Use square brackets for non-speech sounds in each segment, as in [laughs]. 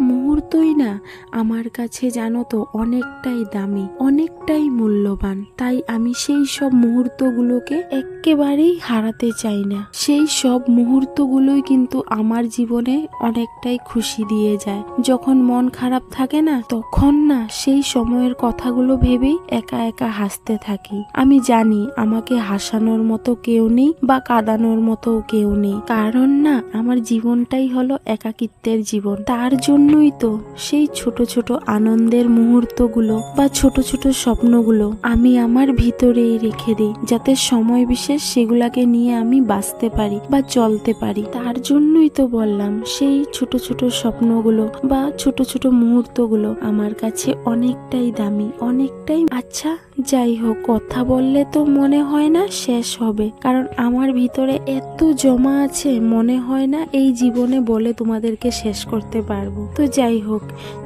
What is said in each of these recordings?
মুহূর্তই না আমার কাছে জানো তো অনেকটাই দামি, অনেকটাই মূল্যবান। তাই আমি সেই সব মুহূর্তগুলোকে একেবারেই হারাতে চাই না। সেই সব মুহূর্তগুলোই কিন্তু আমার জীবনে অনেকটাই খুশি দিয়ে যায়। যখন মন খারাপ থাকে না, তখন না সেই সময়ের কথাগুলো ভেবেই একা একা হাসতে থাকি। আমি জানি আমাকে হাসানোর মতো কেউ নেই বা কাঁদানোর মতো কেউ নেই। কারণ না, আমার জীবনটাই হলো একাকিত্বের জীবন। তার জন্যই তো সেই ছোট ছোট আনন্দের মুহূর্তগুলো বা ছোট ছোট স্বপ্নগুলো আমি আমার ভিতরেই রেখে দিই, যাতে সময় বিশেষ সেগুলাকে নিয়ে আমি বাঁচতে পারি বা চলতে পারি। তার জন্যই তো বললাম, সেই ছোট ছোট স্বপ্নগুলো বা ছোট ছোট মুহূর্তগুলো আমার কাছে অনেকটাই দামি, অনেকটাই আচ্ছা যাই হোক, কথা বললে তো মনে হয় না শেষ হবে, কারণ আমার ভিতরে এত জমা আছে মনে হয় না এই জীবনে বলে তোমাদেরকে শেষ করতে পারব। তো যাই হোক,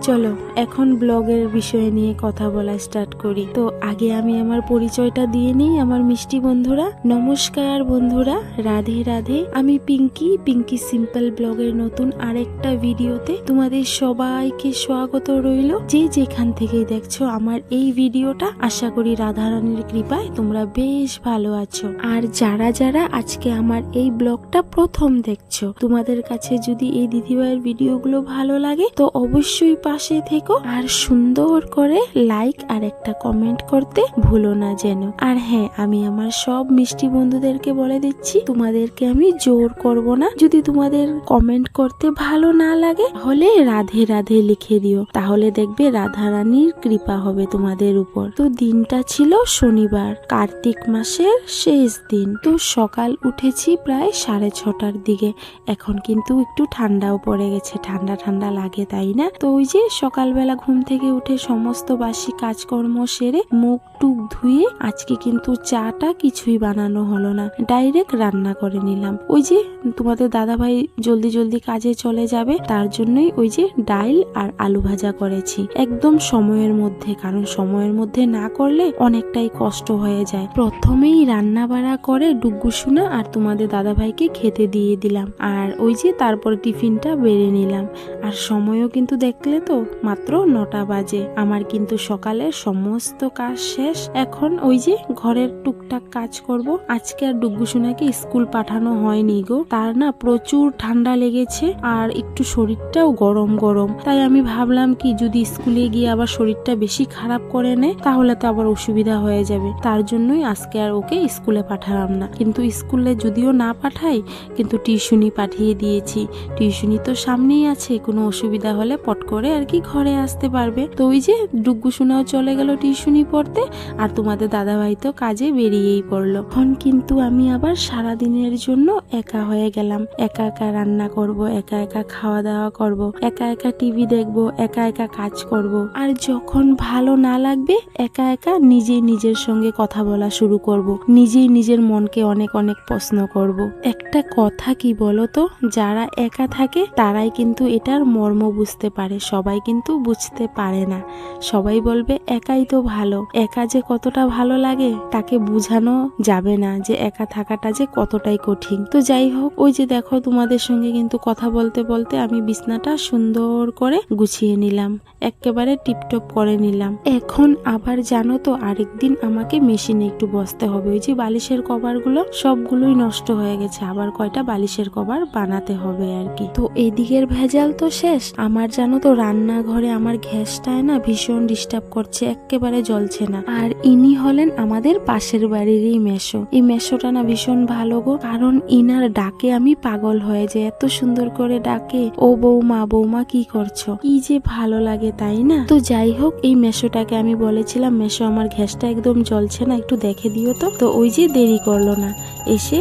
চলো, এখন ব্লগের বিষয় নিয়ে কথা বলা স্টার্ট করি। তো আগে আমি আমার পরিচয়টা দিয়ে নিই, আমার মিষ্টি বন্ধুরা। নমস্কার বন্ধুরা, রাধে রাধে। আমি পিঙ্কি পিঙ্কি সিম্পল ব্লগের নতুন আরেকটা ভিডিওতে তোমাদের সবাইকে স্বাগত রইল। যে যেখান থেকেই দেখছ আমার এই ভিডিওটা, আশা করি রাধারানীর কৃপায় তোমরা বেশ ভালো আছো। আর যারা যারা আজকে আমার এই ব্লগটা প্রথম দেখছ, তোমাদের কাছে যদি এই দিদিভাইয়ের ভিডিওগুলো ভালো লাগে, তো অবশ্যই পাশে থেকো। আর সুন্দর করে লাইক আর একটা কমেন্ট করতে ভুলো না যেন। আর হ্যাঁ আমি আমার সব মিষ্টি বন্ধুদেরকে বলে দিচ্ছি, তোমাদেরকে আমি জোর করব না। যদি তোমাদের কমেন্ট করতে ভালো না লাগে হলে রাধে রাধে লিখে দিও। তাহলে দেখবে রাধা রানীর কৃপা হবে তোমাদের উপর। তো দিনটা ছিল শনিবার, কার্তিক মাসের শেষ দিন। তো সকাল উঠেছি প্রায় সাড়ে ছটার দিকে। এখন কিন্তু একটু ঠান্ডাও পড়ে গেছে, ঠান্ডা ঠান্ডা লাগে তাই না? তো ওই যে সকালবেলা ঘুম থেকে উঠে সমস্ত বাসি কাজকর্ম সেরে মুখ টুক ধুয়ে আজকে কিন্তু চাটা কিছুই বানানো হলো না, ডাইরেক্ট রান্না করে নিলাম। ওই যে তোমাদের দাদা ভাই জলদি জলদি কাজে চলে যাবে, তার জন্যই ওই যে ডাইল আর আলু ভাজা করেছি। একদম সময়ের মধ্যে, কারণ সময়ের মধ্যে না করলে অনেকটাই কষ্ট হয়ে যায়। প্রথমেই রান্না বাড়া করে ডুগ্গু সোনা আর তোমাদের দাদা ভাইকে খেতে দিয়ে দিলাম। আর ওই যে তারপরে টিফিনটা বেড়ে নিলাম। আর সময়ও কিন্তু দেখলে তো, মাত্র নটা বাজে। আমার কিন্তু সকালের সমস্ত কাজ শেষ। এখন ওই যে ঘরের টুকটাক কাজ করব। আজকে আর ডুগ্গু সোনাকে স্কুল পাঠানো হয়নি গো। তার না প্রচুর ঠান্ডা লেগেছে আর একটু শরীরটাও গরম গরম। তাই আমি ভাবলাম কি, যদি স্কুলে গিয়ে আবার শরীরটা বেশি খারাপ করে নেয়, তাহলে তো আবার অসুবিধা হয়ে যাবে। তার জন্যই আজকে আর ওকে স্কুলে পাঠালাম না। কিন্তু স্কুলে যদিও না পাঠাই, কিন্তু টিউশনি পাঠিয়ে দিয়েছি। টিউশনি তো সামনেই আছে, কোনো অসুবিধা হলে পট করে আর কি ঘরে আসতে পারবে। তো ওই যে ডুগ্গু সোনাও চলে গেল টিউশনি পড়তে আর তোমাদের দাদাভাই তো কাজে বেরিয়েই পড়ল। এখন কিন্তু আমি আবার সারা দিনের জন্য একা হয়ে গেলাম। একা একা রান্না করব, একা একা খাওয়া দাওয়া করব, একা একা টিভি দেখব, একা একা কাজ করব। আর যখন ভালো না লাগবে, একা একা নিজেই নিজের সঙ্গে কথা বলা শুরু করব। নিজেই নিজের মনকে অনেক অনেক প্রশ্ন করব। একটা কথা কি বলো তো? যারা একা থাকে তারাই কিন্তু এটার মর্ম বুঝতে পারে, সবাই কিন্তু বুঝতে পারে না। সবাই বলবে, একাই তো ভালো, একা যে কতটা ভালো লাগে, তাকে বুঝানো যাবে না যে একা থাকাটা যে কতটাই কঠিন। তো যাই হোক, ওই যে দেখো তোমাদের সঙ্গে কিন্তু কথা বলতে বলতে আমি বিছনাটা সুন্দর করে গুছিয়ে নিলাম, একেবারে টিপটপ করে নিলাম। এখন আবার জানো তো, আরেকদিন আমাকে মেশিনে একটু বসতে হবে, ওই যে বালিশের কভারগুলো সবগুলোই নষ্ট হয়ে গেছে, আবার কয়টা বালিশের কভার বানাতে হবে আর কি। তো এদিকের ভেজাল তো শেষ। আমার জানো তো, রান্নাঘরে আমার গ্যাসটায় না ভীষণ ডিস্টার্ব করছে একেবারে জ্বলছে না। আর ইনি হলেন আমাদের পাশের বাড়িরই মেশো এই মেশোটা না ভীষণ ভালো গো, কারণ ইনার ডাকে আমি পাগল হয়ে যাই। এত সুন্দর করে ডাকে, ও বৌমা বৌমা কি করছ? কি যে ভালো লাগে তাই না? তো যাই হোক, এই মেশোটাকে আমি বলেছিলাম মেশো আমার গ্যাসটা একদম জ্বলছে না, একটু দেখে দিও তো। তো ওই যে দেরি করল না, এসে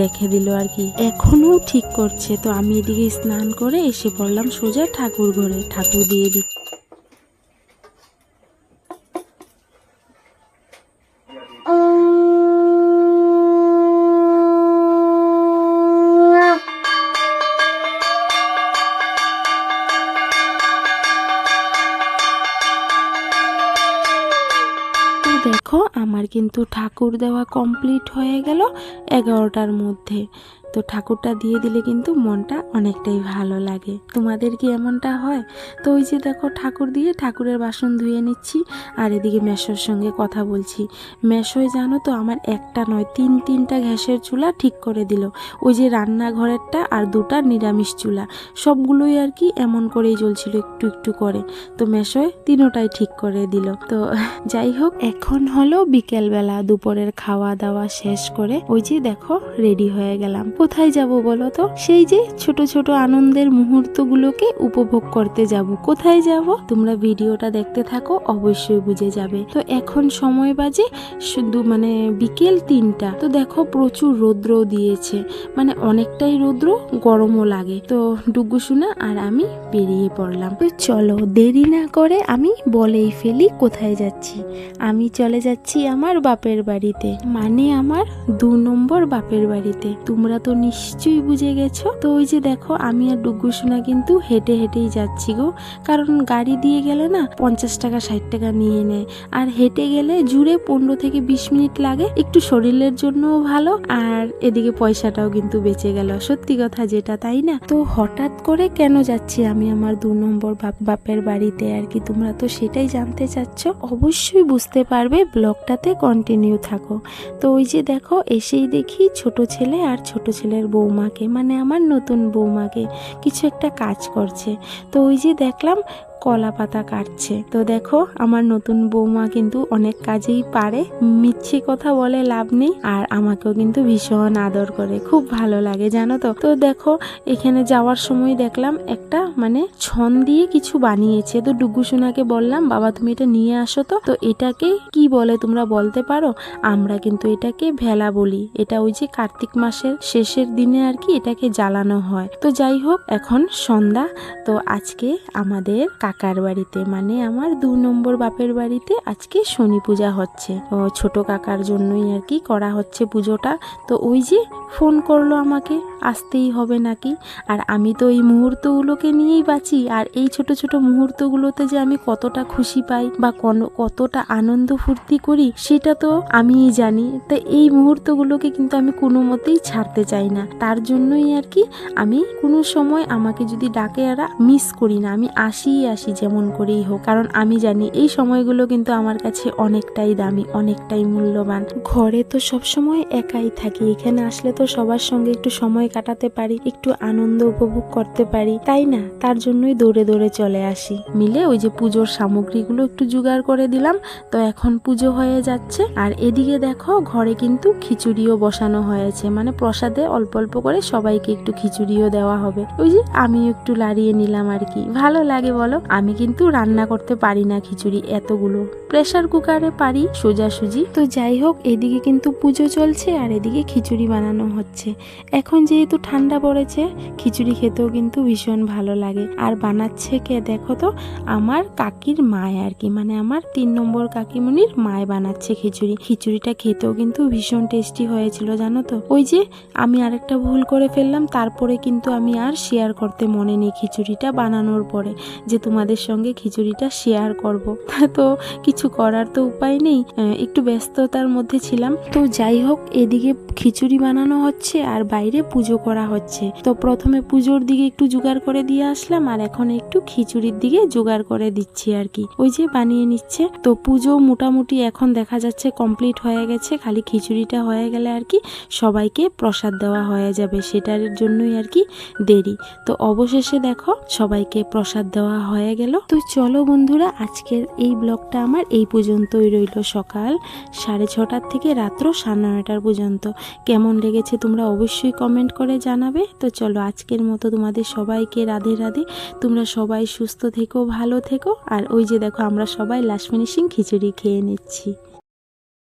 দেখে দিল আর কি। এখনও ঠিক করছে। তো আমি এদিকে স্নান করে এসে পড়লাম সোজা ঠাকুর ঘরে। ঠাকুর দিয়ে দিই দেখো, আমার কিন্তু ঠাকুর দেওয়া কমপ্লিট হয়ে গেল এগারোটার মধ্যে। তো ঠাকুরটা দিয়ে দিলে কিন্তু মনটা অনেকটাই ভালো লাগে। তোমাদের কি এমনটা হয়? তো ওই যে দেখো ঠাকুর দিয়ে ঠাকুরের বাসন ধুয়ে নিচ্ছি, আর এদিকে মেশোর সঙ্গে কথা বলছি। মেশোয় জানো তো আমার একটা নয়, তিন তিনটা গ্যাসের চুলা ঠিক করে দিল। ওই যে রান্নাঘরেরটা আর দুটা নিরামিষ চুলা। সবগুলোই আর কি এমন করেই জ্বলছিল একটু একটু করে। তো মেশোয় তিনোটাই ঠিক করে দিল। তো যাই হোক, এখন হলো বিকেলবেলা দুপুরের খাওয়া দাওয়া শেষ করে ওই যে দেখো রেডি হয়ে গেলাম। কোথায় যাব বলো তো? সেই যে ছোট ছোট আনন্দের মুহূর্তগুলোকে উপভোগ করতে যাব। কোথায় যাব? তোমরা ভিডিওটা দেখতে থাকো, অবশ্যই বুঝে যাবে। তো এখন সময় বাজে শুধু মানে বিকেল তিনটা। তো দেখো প্রচুর রৌদ্র দিয়েছে। মানে অনেকটাই রৌদ্র, গরমও লাগে। তো ডুগু শোনা আর আমি বেরিয়ে পড়লাম। তো চলো দেরি না করে আমি বলেই ফেলি কোথায় যাচ্ছি। আমি চলে যাচ্ছি আমার বাপের বাড়িতে। মানে আমার দু নম্বর বাপের বাড়িতে। তোমরা তো নিশ্চয়ই বুঝে গেছো? তো ওই যে দেখো, আমি আর ডুগু সোনা কিন্তু হেঁটে হেঁটেই যাচ্ছি গো। কারণ গাড়ি দিয়ে গেলে না পঞ্চাশ টাকা, ষাট টাকা নিয়ে নেয়। আর হেঁটে গেলে জুড়ে পনেরো থেকে বিশ মিনিট লাগে। একটু শরীরের জন্যও ভালো, আর এদিকে পয়সাটাও কিন্তু বেঁচে গেল। সত্যি কথা যেটা, তাই না? তো হঠাৎ করে কেন যাচ্ছি আমি আমার দু নম্বর বাপ- বাপের বাড়িতে? আর কি তোমরা তো সেটাই জানতে চাচ্ছ? অবশ্যই বুঝতে পারবে, ব্লগটাতে কন্টিনিউ থাকো। তো ওই যে দেখো, এসেই দেখি ছোট ছেলে আর ছোট ছেলের বৌমাকে মানে আমার নতুন বৌমাকে কিছু একটা কাজ করছে। তো ওই যে দেখলাম কলা পাতা কাটছে। তো দেখো, আমার নতুন বৌমা কিন্তু অনেক কাজেই পারে। মিথ্যে কথা বলে লাভ নেই আর আমাকেও কিন্তু ভীষণ আদর করে। খুব ভালো লাগে, জানো তো? তো দেখো, এখানে যাওয়ার সময় দেখলাম একটা মানে ছন দিয়ে কিছু বানিয়েছে। তো ডুগু সোনাকে বললাম, বাবা, তুমি এটা নিয়ে আসো তো। তো এটাকে কি বলে তোমরা বলতে পারো? আমরা কিন্তু এটাকে ভেলা বলি। এটা ওই যে কার্তিক মাসের শেষের দিনে আর কি এটাকে জ্বালানো হয়। তো যাই হোক, এখন সন্ধ্যা। তো আজকে আমাদের কাকার বাড়িতে মানে আমার দু নম্বর বাপের বাড়িতে আজকে শনি পূজা হচ্ছে। ও ছোট কাকার জন্যই আর কি করা হচ্ছে পুজোটা। তো ওই যে ফোন করল আমাকে আসতেই হবে নাকি? আর আমি তো এই মুহূর্তগুলোকে নিয়েই বাঁচি, আর এই ছোট ছোট মুহূর্তগুলোতে যে আমি কতটা খুশি পাই বা কতটা আনন্দ ফুর্তি করি, সেটা তো আমিই জানি। তো এই মুহূর্তগুলোকে কিন্তু আমি কোনো মতেই ছাড়তে চাই না। তার জন্যই আর কি আমি কোনো সময় আমাকে যদি ডাকে এরা মিস করি না, আমি আসিই আসি যেমন করেই হোক। কারণ আমি জানি এই সময়গুলো কিন্তু আমার কাছে অনেকটাই দামি, অনেকটাই মূল্যবান। ঘরে তো সব সময় একাই থাকি, এখানে আসলে তো সবার সঙ্গে একটু সময় কাটাতে পারি, একটু আনন্দ উপভোগ করতে পারি, তাই না? তার জন্যই দৌড়ে দৌড়ে চলে আসি। মিলে ওই যে পুজোর সামগ্রীগুলো একটু জোগাড় করে দিলাম, তো এখন পুজো হয়ে যাচ্ছে। আর এদিকে দেখো, ঘরে কিন্তু খিচুড়িও বসানো হয়েছে মানে প্রসাদে অল্প অল্প করে সবাইকে একটু খিচুড়িও দেওয়া হবে। ওই যে আমি একটু লাড়িয়ে নিলাম আর কি। ভালো লাগে বলো? আমি কিন্তু রান্না করতে পারি না খিচুড়ি এতগুলো। প্রেসার কুকারে পারি সোজাসুজি তো যাই হোক, এদিকে কিন্তু পুজো চলছে আর এদিকে খিচুড়ি বানানো হচ্ছে। এখন যেহেতু ঠান্ডা পড়েছে, খিচুড়ি খেতেও কিন্তু ভীষণ ভালো লাগে। আর বানাচ্ছে কে দেখো তো? আমার কাকির মায় আর কি মানে আমার তিন নম্বর কাকিমণির মায় বানাচ্ছে খিচুড়ি। খিচুড়িটা খেতেও কিন্তু ভীষণ টেস্টি হয়েছিল, জানো তো? ওই যে আমি আরেকটা ভুল করে ফেললাম, তারপরে কিন্তু আমি আর শেয়ার করতে মনে নেই খিচুড়িটা বানানোর পরে যে তোমাদের সঙ্গে খিচুড়িটা শেয়ার করব। [laughs] তো কিছু করার তো উপায় নেই একটু ব্যস্ততার মধ্যে ছিলাম। তো যাই হোক, এদিকে খিচুড়ি বানানো হচ্ছে আর বাইরে পুজো করা হচ্ছে। তো প্রথমে পুজোর দিকে একটু জোগাড় করে দিয়ে আসলাম, আর এখন একটু খিচুড়ির দিকে জোগাড় করে দিচ্ছি আর কি। ওই যে বানিয়ে নিচ্ছে। তো পুজো মোটামুটি এখন দেখা যাচ্ছে কমপ্লিট হয়ে গেছে, খালি খিচুড়িটা হয়ে গেলে আর কি সবাইকে প্রসাদ দেওয়া হয়ে যাবে, সেটার জন্যই আর কি দেরি। তো অবশেষে দেখো সবাইকে প্রসাদ দেওয়া হয়ে গেল। তো চলো বন্ধুরা, আজকের এই ব্লগটা আমার এই পর্যন্তই রইল সকাল সাড়ে ছটার থেকে রাত্র সাড়ে নয়টার পর্যন্ত। কেমন লেগেছে তোমরা অবশ্যই কমেন্ট করে জানাবে। তো চলো আজকের মতো তোমাদের সবাইকে রাধে রাধে। তোমরা সবাই সুস্থ থেকো, ভালো থেকো। আর ওই যে দেখো আমরা সবাই লাস্ট ফিনিশিং খিচুড়ি খেয়ে নিচ্ছি।